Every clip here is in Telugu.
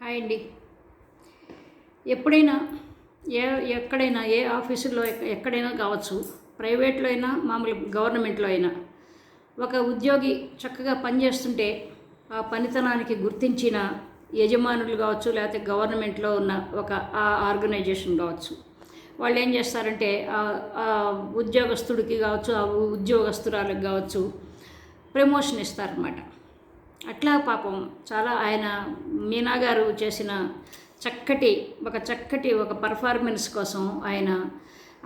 హాయ్ అండి. ఎప్పుడైనా ఏ ఎక్కడైనా ఏ ఆఫీసులో ఎక్క- ఎక్కడైనా కావచ్చు ప్రైవేట్లో అయినా మామూలు గవర్నమెంట్లో అయినా ఒక ఉద్యోగి చక్కగా పనిచేస్తుంటే ఆ పనితనానికి గుర్తించిన యజమానులు కావచ్చు లేకపోతే గవర్నమెంట్లో ఉన్న ఒక ఆ ఆర్గనైజేషన్ కావచ్చు వాళ్ళు ఏం చేస్తారంటే ఆ- ఆ ఉద్యోగస్తుడికి కావచ్చు ఆ ఉద్యోగస్తురాలకు కావచ్చు ప్రమోషన్ ఇస్తారనమాట అట్లా పాపం చాలా ఆయన మీనా గారు చేసిన చక్కటి ఒక చక్కటి ఒక పర్ఫార్మెన్స్ కోసం ఆయన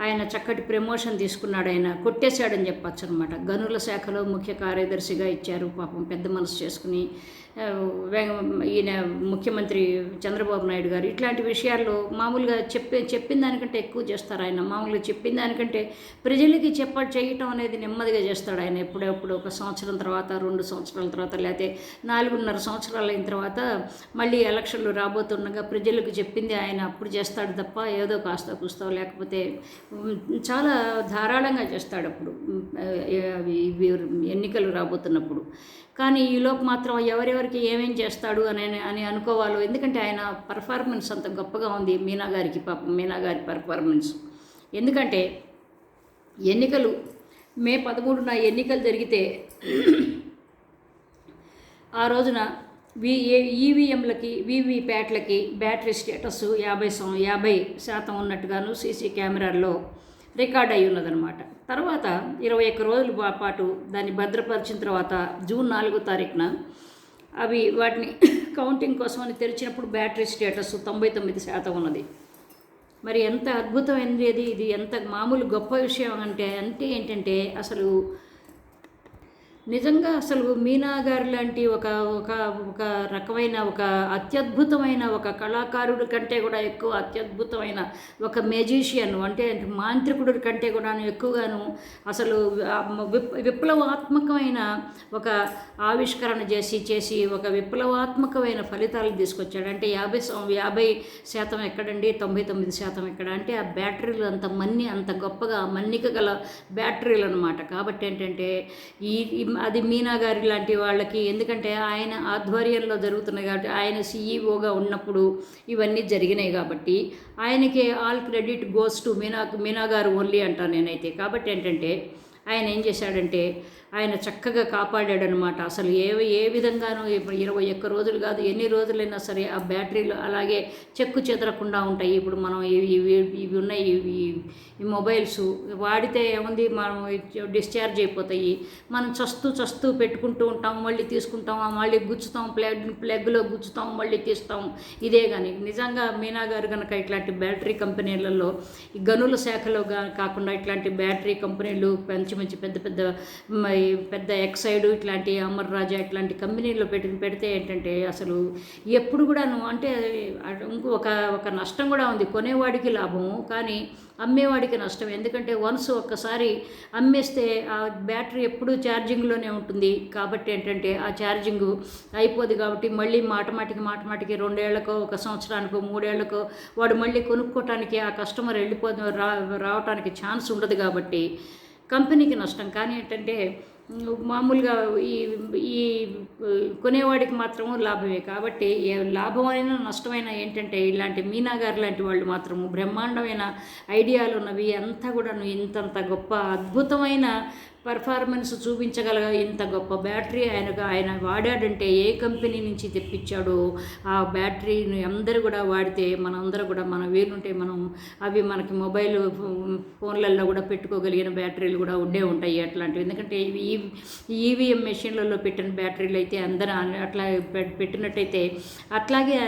ఆయన చక్కటి ప్రమోషన్ తీసుకున్నాడు ఆయన. కొట్టేశాడని చెప్పచ్చు అనమాట గనుల శాఖలో ముఖ్య కార్యదర్శిగా ఇచ్చారు పాపం పెద్ద మనసు చేసుకుని. ఈయన ముఖ్యమంత్రి చంద్రబాబు నాయుడు గారు ఇట్లాంటి విషయాల్లో మామూలుగా చెప్పే చెప్పిన దానికంటే ఎక్కువ చేస్తారు ఆయన. మామూలుగా చెప్పిన దానికంటే ప్రజలకి చెప్ప చేయటం అనేది నెమ్మదిగా చేస్తాడు ఆయన. ఎప్పుడెప్పుడు ఒక సంవత్సరం తర్వాత రెండు సంవత్సరాల తర్వాత లేకపోతే నాలుగున్నర సంవత్సరాలు అయిన తర్వాత మళ్ళీ ఎలక్షన్లు రాబోతుండగా ప్రజలకు చెప్పింది ఆయన అప్పుడు చేస్తాడు తప్ప ఏదో కాస్త కూస్తావు లేకపోతే చాలా ధారాళంగా చేస్తాడు అప్పుడు. ఎన్నికలు రాబోతున్నప్పుడు. కానీ ఈలోపు మాత్రం ఎవరెవరికి ఏమేం చేస్తాడు అని అని అనుకోవాలో. ఎందుకంటే ఆయన పర్ఫార్మెన్స్ అంత గొప్పగా ఉంది మీనా గారికి పాపం మీనా గారి పర్ఫార్మెన్స్ ఎందుకంటే ఎన్నికలు మే పదమూడున ఎన్నికలు జరిగితే ఆ రోజున వి ఈవీఎంలకి వీవీప్యాట్లకి బ్యాటరీ స్టేటస్ యాభై యాభై శాతం ఉన్నట్టుగాను సీసీ కెమెరాల్లో రికార్డ్ అయి ఉన్నదనమాట తర్వాత ఇరవై ఒక్క రోజుల పాటు దాన్ని భద్రపరిచిన తర్వాత జూన్ నాలుగో తారీఖున అవి వాటిని కౌంటింగ్ కోసమని తెరిచినప్పుడు బ్యాటరీ స్టేటస్ తొంభై తొమ్మిది శాతం ఉన్నది. మరి ఎంత అద్భుతమైనది ఇది ఎంత మామూలు గొప్ప విషయం అంటే అంటే ఏంటంటే అసలు నిజంగా అసలు మీనా గారు లాంటి ఒక ఒక ఒక రకమైన ఒక అత్యద్భుతమైన ఒక కళాకారుడి కంటే కూడా ఎక్కువ అత్యద్భుతమైన ఒక మెజీషియన్ అంటే మాంత్రికుడి కంటే కూడా ఎక్కువగాను అసలు విప్లవాత్మకమైన ఒక ఆవిష్కరణ చేసి చేసి ఒక విప్లవాత్మకమైన ఫలితాలు తీసుకొచ్చాడు. అంటే యాభై యాభై శాతం ఎక్కడండి? తొంభై తొమ్మిది శాతం ఎక్కడ? అంటే ఆ బ్యాటరీలు అంత మన్ని అంత గొప్పగా మన్నిక గల బ్యాటరీలు అనమాట కాబట్టి ఏంటంటే ఈ- అది మీనా గారి లాంటి వాళ్ళకి. ఎందుకంటే ఆయన ఆధ్వర్యంలో జరుగుతున్నాయి కాబట్టి ఆయన సీఈఓగా ఉన్నప్పుడు ఇవన్నీ జరిగినాయి కాబట్టి ఆయనకి all credit goes to Meena Meena గారు ఓన్లీ అంటాను నేనైతే. కాబట్టి ఏంటంటే ఆయన ఏం చేశాడంటే ఆయన చక్కగా కాపాడాడనమాట అసలు ఏ ఏ విధంగానూ ఇప్పుడు ఇరవై ఒక్క రోజులు కాదు ఎన్ని రోజులైనా సరే ఆ బ్యాటరీలు అలాగే చెక్కు చెదరకుండా ఉంటాయి. ఇప్పుడు మనం ఇవి ఇవి ఇవి ఉన్నాయి ఇవి ఈ మొబైల్స్ వాడితే ఏముంది? మనం డిశ్చార్జ్ అయిపోతాయి. మనం చస్తూ చస్తూ పెట్టుకుంటూ ఉంటాం మళ్ళీ తీసుకుంటాం ఆ మళ్ళీ గుచ్చుతాం ప్లగ్ ప్లగ్లో గుచ్చుతాం మళ్ళీ తీస్తాం. ఇదే కానీ నిజంగా మీనా గారు కనుక ఇట్లాంటి బ్యాటరీ కంపెనీలలో ఈ గనుల శాఖలో కాకుండా ఇట్లాంటి బ్యాటరీ కంపెనీలు మంచి మంచి పెద్ద పెద్ద పెద్ద ఎక్సైడ్ ఇట్లాంటి అమర్ రాజా ఇట్లాంటి కంపెనీల్లో పెట్టి పెడితే ఏంటంటే అసలు ఎప్పుడు కూడాను అంటే ఇంకో ఒక ఒక నష్టం కూడా ఉంది. కొనేవాడికి లాభము కానీ అమ్మేవాడికి నష్టం. ఎందుకంటే వన్స్ ఒక్కసారి అమ్మేస్తే ఆ బ్యాటరీ ఎప్పుడూ ఛార్జింగ్లోనే ఉంటుంది. కాబట్టి ఏంటంటే ఆ ఛార్జింగ్ అయిపోదు కాబట్టి మళ్ళీ మాటమాటికి మాటమాటికి రెండేళ్ళకో ఒక సంవత్సరానికో మూడేళ్ళకో వాడు మళ్ళీ కొనుక్కోవటానికి ఆ కస్టమర్ వెళ్ళిపో రావటానికి ఛాన్స్ ఉండదు కాబట్టి కంపెనీకి నష్టం. కానీ ఏంటంటే మామూలుగా ఈ ఈ కొనేవాడికి మాత్రము లాభమే. కాబట్టి ఏ లాభమైన నష్టమైన ఏంటంటే ఇలాంటి మీనా గారు లాంటి వాళ్ళు మాత్రము బ్రహ్మాండమైన ఐడియాలు ఉన్నవి అంతా కూడా ఇంతంత గొప్ప అద్భుతమైన పర్ఫార్మెన్స్ చూపించగల ఇంత గొప్ప బ్యాటరీ ఆయనకు ఆయన వాడాడంటే ఏ కంపెనీ నుంచి తెప్పించాడో ఆ బ్యాటరీని అందరూ కూడా వాడితే మనందరూ కూడా మన వీలుంటే మనం అవి మనకి మొబైల్ ఫోన్లలో కూడా పెట్టుకోగలిగిన బ్యాటరీలు కూడా ఉండే ఉంటాయి అట్లాంటివి. ఎందుకంటే ఇవి ఈవీఎం మెషిన్లలో పెట్టిన బ్యాటరీలు అయితే అందరూ అట్లా పె- పెట్టినట్టయితే అట్లాగే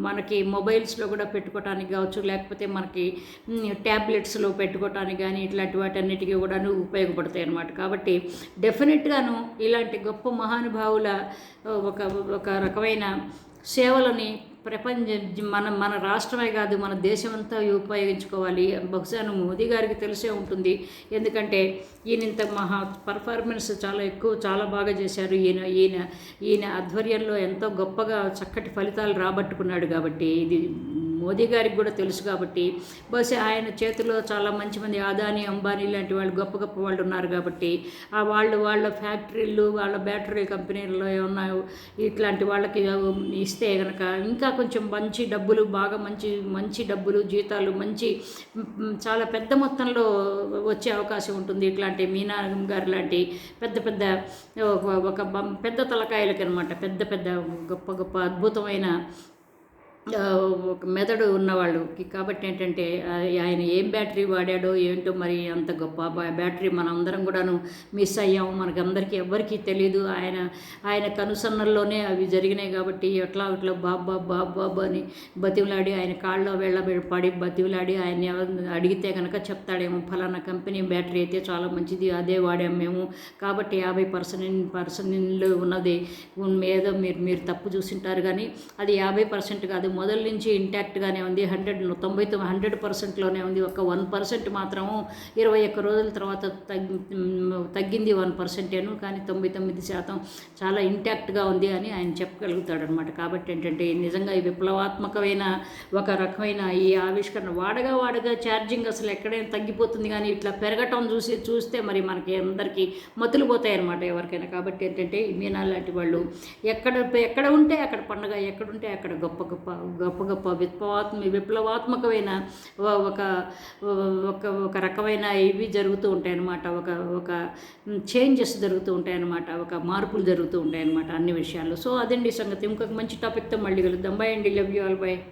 మనకి మొబైల్స్లో కూడా పెట్టుకోవటానికి కావచ్చు లేకపోతే మనకి ట్యాబ్లెట్స్లో పెట్టుకోవటానికి కానీ ఇట్లాంటి వాటన్నిటికీ కూడా ఉపయోగపడతాయి అన్నమాట. కాబట్టి డెఫినెట్గాను ఇలాంటి గొప్ప మహానుభావుల ఒక ఒక రకమైన సేవలని ప్రపంచ మన మన రాష్ట్రమే కాదు మన దేశమంతా ఉపయోగించుకోవాలి. బహుశా మోదీ గారికి తెలిసే ఉంటుంది. ఎందుకంటే ఈయన ఇంత మహా పర్ఫార్మెన్స్ చాలా ఎక్కువ చాలా బాగా చేశారు. ఈయన ఈయన ఈయన ఆధ్వర్యంలో ఎంతో గొప్పగా చక్కటి ఫలితాలు రాబట్టుకున్నాడు కాబట్టి ఇది మోదీ గారికి కూడా తెలుసు కాబట్టి బహుశా ఆయన చేతిలో చాలా మంచి మంది ఆదాని అంబానీ లాంటి వాళ్ళు గొప్ప గొప్ప వాళ్ళు ఉన్నారు కాబట్టి ఆ వాళ్ళు వాళ్ళ ఫ్యాక్టరీలు వాళ్ళ బ్యాటరీ కంపెనీల్లో ఏమన్నా ఇట్లాంటి వాళ్ళకి ఇస్తే కనుక ఇంకా కొంచెం మంచి డబ్బులు బాగా మంచి మంచి డబ్బులు జీతాలు మంచి చాలా పెద్ద మొత్తంలో వచ్చే అవకాశం ఉంటుంది ఇట్లాంటి మీనా గారు లాంటి పెద్ద పెద్ద ఒక- ఒక బం- పెద్ద తలకాయలకి అనమాట పెద్ద పెద్ద గొప్ప గొప్ప అద్భుతమైన మెదడు ఉన్నవాళ్ళు కాబట్టి ఏంటంటే ఆయన ఏం బ్యాటరీ వాడాడో ఏంటో మరి అంత గొప్ప బ్యాటరీ బ్యాటరీ మనందరం కూడాను మిస్ అయ్యాము. మనకందరికీ ఎవ్వరికీ తెలియదు ఆయన ఆయన కనుసన్నల్లోనే అవి జరిగినాయి కాబట్టి ఎట్లా ఇట్లా బాబా బాబు బాబు అని బతివులాడి ఆయన కాళ్ళలో వెళ్ళ పడి బతివులాడి ఆయన అడిగితే కనుక చెప్తాడేమో ఫలానా కంపెనీ బ్యాటరీ అయితే చాలా మంచిది అదే వాడాం మేము. కాబట్టి యాభై పర్సెంట్ పర్సెంట్ ఉన్నది. ఏదో మీరు మీరు తప్పు చూసింటారు కానీ అది యాభై పర్సెంట్ కాదు మొదల నుంచి ఇంటాక్ట్గానే ఉంది. హండ్రెడ్ తొంభై తొమ్మిది హండ్రెడ్ పర్సెంట్లోనే ఉంది. ఒక వన్ పర్సెంట్ మాత్రము ఇరవై ఒక్క రోజుల తర్వాత తగ్గి తగ్గింది వన్ పర్సెంటేను. కానీ తొంభై తొమ్మిది శాతం చాలా ఇంటాక్ట్గా ఉంది అని ఆయన చెప్పగలుగుతాడు అనమాట కాబట్టి ఏంటంటే నిజంగా ఈ విప్లవాత్మకమైన ఒక రకమైన ఈ ఆవిష్కరణ వాడగా వాడగా ఛార్జింగ్ అసలు ఎక్కడైనా తగ్గిపోతుంది కానీ ఇట్లా పెరగటం చూసి చూస్తే మరి మనకి అందరికీ మతులు పోతాయన్నమాట ఎవరికైనా. కాబట్టి ఏంటంటే ఈ మీనా లాంటి వాళ్ళు ఎక్కడ ఎక్కడ ఉంటే అక్కడ పండగ ఎక్కడ ఉంటే అక్కడ గొప్ప గొప్ప గొప్ప గొప్ప విప్లవాత్మ విప్లవాత్మకమైన ఒక ఒక ఒక రకమైన ఇవి జరుగుతూ ఉంటాయన్నమాట. ఒక ఒక చేంజెస్ జరుగుతూ ఉంటాయన్నమాట. ఒక మార్పులు జరుగుతూ ఉంటాయన్నమాట అన్ని విషయాల్లో. సో అదండి సంగతి. ఇంకొక మంచి టాపిక్తో మళ్ళీ కలుద్దాం. బై అండి. Love you all by